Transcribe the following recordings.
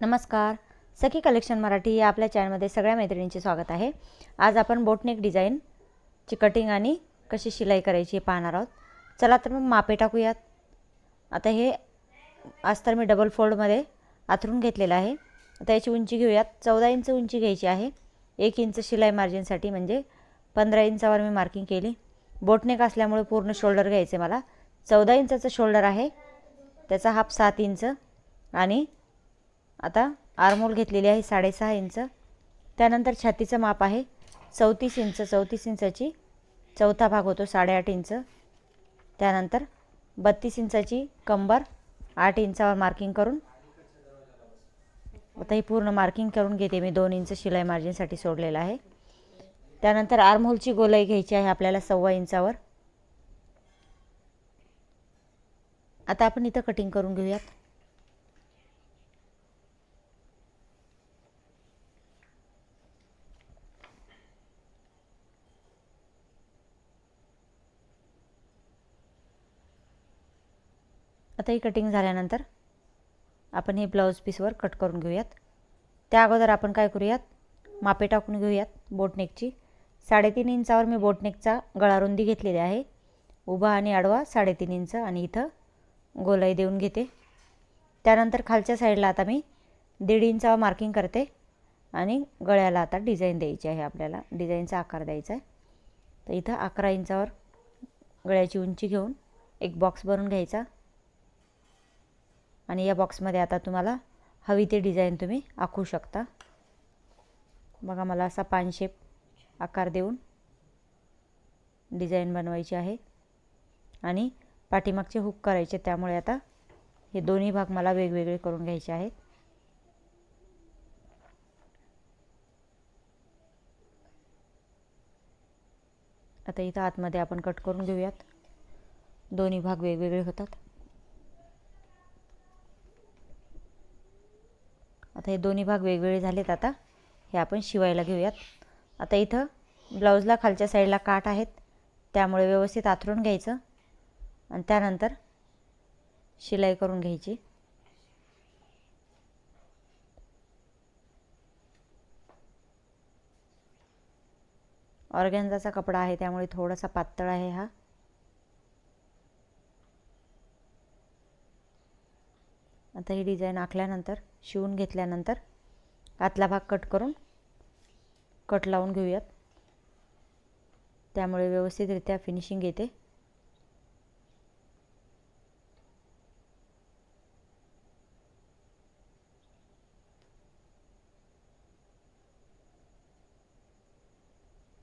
नमस्कार. सखी कलेक्शन मराठी या आपल्या चॅनलमध्ये सगळ्या मैत्रिणींचे स्वागत आहे. आज आपण बोटनेक डिझाईनची कटिंग आणि कशी शिलाई करायची हे पाहणार आहोत. चला तर मग मापे टाकूयात. आता हे आज तर मी डबल फोल्डमध्ये आथरून घेतलेलं आहे. आता याची उंची घेऊयात. चौदा इंच उंची घ्यायची आहे. एक इंच शिलाई मार्जिनसाठी म्हणजे पंधरा इंचावर मी मार्किंग केली. बोटनेक असल्यामुळे पूर्ण शोल्डर घ्यायचे मला. चौदा इंचाचं शोल्डर आहे. त्याचा हाफ सात इंच आणि आता आरमोल घेतलेली आहे साडेसहा इंच. त्यानंतर छातीचं माप आहे चौतीस इंच. चौतीस इंचाची चौथा भाग होतो साडेआठ इंच. त्यानंतर बत्तीस इंचाची कंबर आठ इंचावर मार्किंग करून. आता ही पूर्ण मार्किंग करून घेते मी. दोन इंच शिलाई मार्जिनसाठी सोडलेलं आहे. त्यानंतर आर्महोलची गोलाई घ्यायची आहे आपल्याला सव्वा इंचावर. आता आपण इथं कटिंग करून घेऊयात. आता ही कटिंग झाल्यानंतर आपण हे ब्लाऊज पीसवर कट करून घेऊयात. त्या अगोदर आपण काय करूयात? मापे टाकून घेऊयात बोटनेकची साडेतीन इंचावर मी बोटनेकचा गळारुंदी घेतलेली आहे. उभा आणि आडवा साडेतीन इंच आणि इथं गोलाई देऊन घेते. त्यानंतर खालच्या साईडला आता मी दीड इंचावर मार्किंग करते आणि गळ्याला आता डिझाईन द्यायची आहे आपल्याला. डिझाईनचा आकार द्यायचा आहे. तर इथं अकरा इंचावर गळ्याची उंची घेऊन एक बॉक्स भरून घ्यायचा. आणि या बॉक्समध्ये आता तुम्हाला हवी ते डिझाईन तुम्ही आखू शकता. बघा मला असा पान शेप आकार देऊन डिझाईन बनवायची आहे. आणि पाठीमागचे हुक करायचे त्यामुळे आता हे दोन्ही भाग मला वेगवेगळे करून घ्यायचे आहेत. आता इथं आतमध्ये आपण कट करून घेऊयात. दोन्ही भाग वेगवेगळे होतात. आता हे दोन्ही भाग वेगवेगळे झालेत आता. हे आपण शिवायला घेऊयात. आता इथं ब्लाऊजला खालच्या साईडला काठ आहेत. त्यामुळे व्यवस्थित आथरून घ्यायचं. आणि त्यानंतर शिलाई करून घ्यायची. ऑर्गॅन्झाचा कपडा आहे त्यामुळे थोडासा पातळ आहे हा. आता ही डिझाईन आखल्यानंतर शिवून घेतल्यानंतर आतला भाग कट करून कट लावून घेऊयात. त्यामुळे व्यवस्थितरित्या फिनिशिंग येते.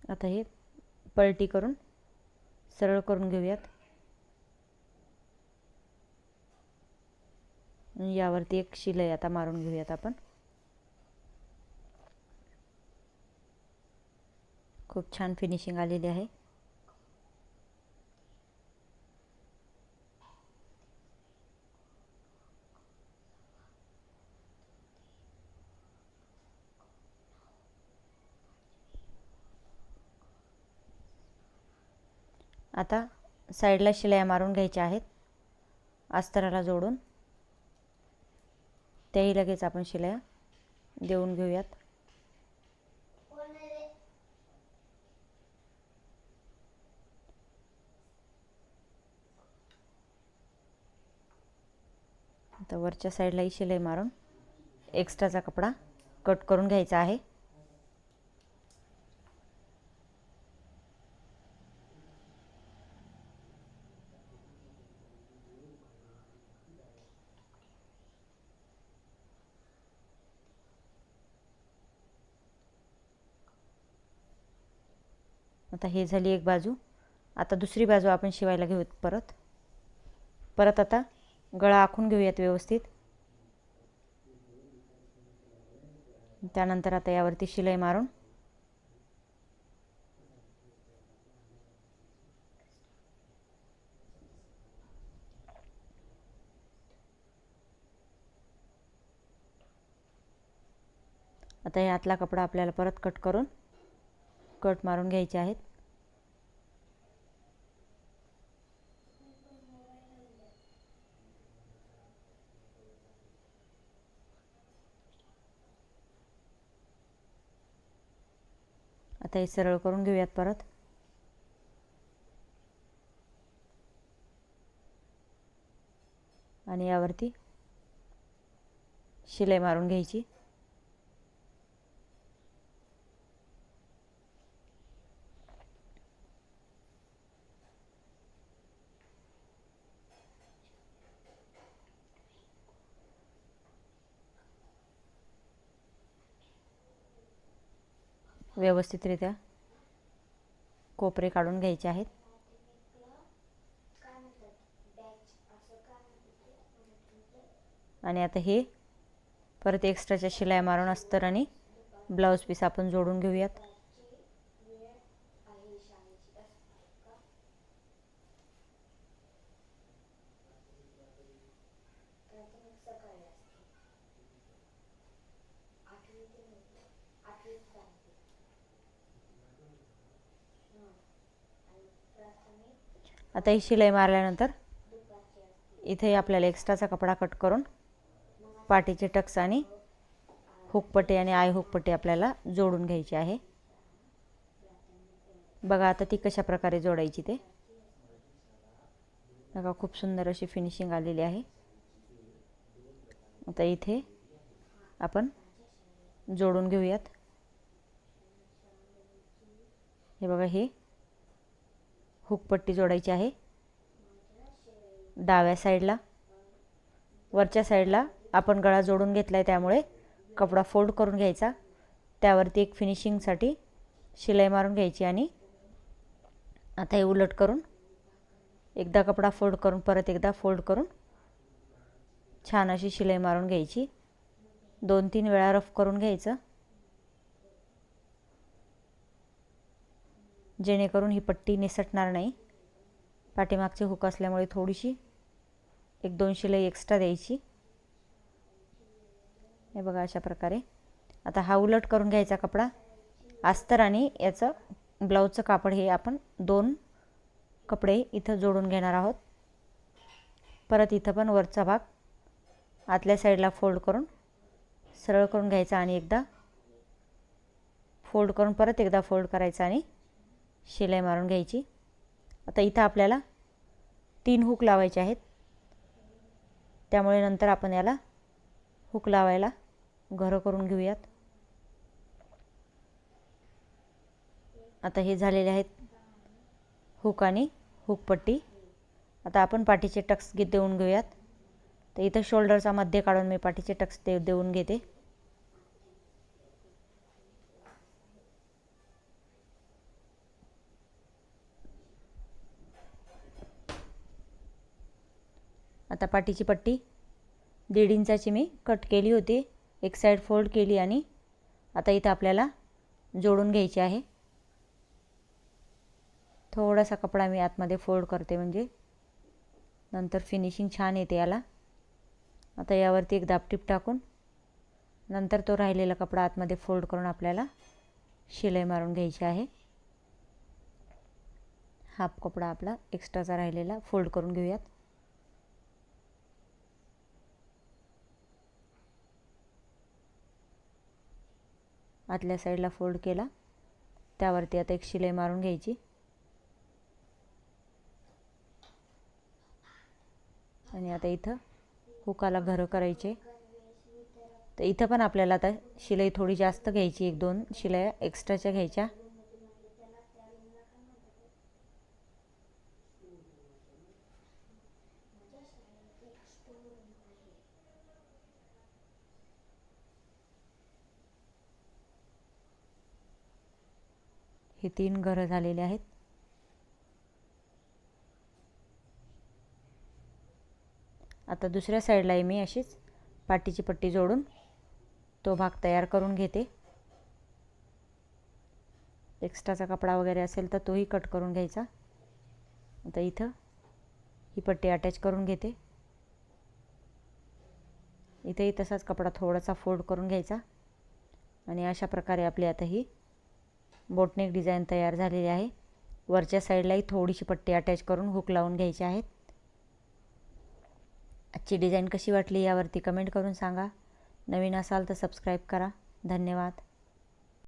आता हे पलटी करून सरळ करून घेऊयात. यावरती एक शिलाई आता मारून घेऊयात आपण. खूप छान फिनिशिंग आलेली आहे. आता साईडला शिलाया मारून घ्यायच्या आहेत. अस्तराला जोडून. त्याही लगेच आपण शिलाया देऊन घेऊयात. आता वरच्या साईडलाही शिलाई मारून एक्स्ट्राचा कपडा कट करून घ्यायचा आहे. आता हे झाली एक बाजू. आता दुसरी बाजू आपण शिवायला घेऊयात परत. परत आता गळा आखून घेऊयात व्यवस्थित. त्यानंतर आता यावरती शिलाई मारून. आता हे आतला कपडा आपल्याला परत कट करून कट मारून घ्यायचे आहेत. आता हे सरळ करून घेऊयात परत. आणि यावरती शिलाई मारून घ्यायची. व्यवस्थितरित्या कोपरे काढून घ्यायचे आहेत. आणि आता हे परत एक्स्ट्राच्या शिलाई मारून अस्तर आणि ब्लाऊज पीस आपण जोडून घेऊयात. आता ही शिलाई मारल्यानंतर इथे आपल्याला एक्स्ट्राचा कपडा कट करून पाठीचे टक्स आणि हुकपट्टी आणि आय हुकपट्टी आपल्याला जोडून घ्यायची आहे. बघा आता ती कशा प्रकारे जोडायची ते. बघा खूप सुंदर अशी फिनिशिंग आलेली आहे. आता इथे आपण जोडून घेऊयात. हे बघा हे हुकपट्टी जोडायची आहे. डाव्या साईडला वरच्या साईडला आपण गळा जोडून घेतला आहे त्यामुळे कपडा फोल्ड करून घ्यायचा. त्यावरती एक फिनिशिंगसाठी शिलाई मारून घ्यायची आणि आता हे उलट करून एकदा कपडा फोल्ड करून परत एकदा फोल्ड करून छान अशी शिलाई मारून घ्यायची. दोन तीन वेळा रफ करून घ्यायचं. जेणेकरून ही पट्टी निसटणार नाही. पाठीमागचे हुक असल्यामुळे थोडीशी एक दोन शिलाई एक्स्ट्रा द्यायची. हे बघा अशा प्रकारे. आता हा उलट करून घ्यायचा कपडा. अस्तर आणि याचं ब्लाऊजचं कापड हे आपण दोन कपडे इथं जोडून घेणार आहोत. परत इथं पण वरचा भाग आतल्या साईडला फोल्ड करून सरळ करून घ्यायचा आणि एकदा फोल्ड करून परत एकदा फोल्ड करायचा आणि शिलाई मारून घ्यायची. आता इथं आपल्याला तीन हुक लावायचे आहेत. त्यामुळे नंतर आपण याला हुक लावायला घरं करून घेऊयात. आता हे झालेले आहेत हुक आणि हुकपट्टी. आता आपण पाठीचे टक्स घे देऊन घेऊयात. तर इथं शोल्डरचा मध्य काढून मी पाठीचे टक्स दे देऊन घेते. आता पाठीची पट्टी. दीड इंचाची मी कट केली होती. एक साईड फोल्ड केली आणि आता इथं आपल्याला जोडून घ्यायची आहे. थोडासा कपडा मी आतमध्ये फोल्ड करते म्हणजे. नंतर फिनिशिंग छान येते याला. आता यावरती एक दापटीप टाकून नंतर तो राहिलेला कपडा आतमध्ये फोल्ड करून आपल्याला शिलाई मारून घ्यायची आहे. हाफ कपडा आपला एक्स्ट्राचा राहिलेला फोल्ड करून घेऊयात. आतल्या साईडला फोल्ड केला. त्यावरती आता एक शिलाई मारून घ्यायची. आणि आता इथं हुकाला घरं करायचे. तर इथं पण आपल्याला आता शिलाई थोडी जास्त घ्यायची एक दोन शिलाया एक्स्ट्राच्या घ्यायच्या. हे तीन घरं झालेली आहेत. आता दुसऱ्या साईडलाही मी अशीच. पाटीची पट्टी जोडून तो भाग तयार करून घेते. एक्स्ट्राचा कपडा वगैरे असेल तर तोही कट करून घ्यायचा. आता इथं ही पट्टी अटॅच करून घेते. इथेही तसाच कपडा थोडासा फोल्ड करून घ्यायचा. आणि अशा प्रकारे आपली आता ही बोटनेक डिझाईन तयार झालेली आहे. वरच्या साईडलाही थोडीशी पट्टी अटॅच करून हुक लावून घ्यायची आहेत. आजची डिझाईन कशी वाटली यावरती कमेंट करून सांगा. नवीन असाल तर सबस्क्राईब करा. धन्यवाद.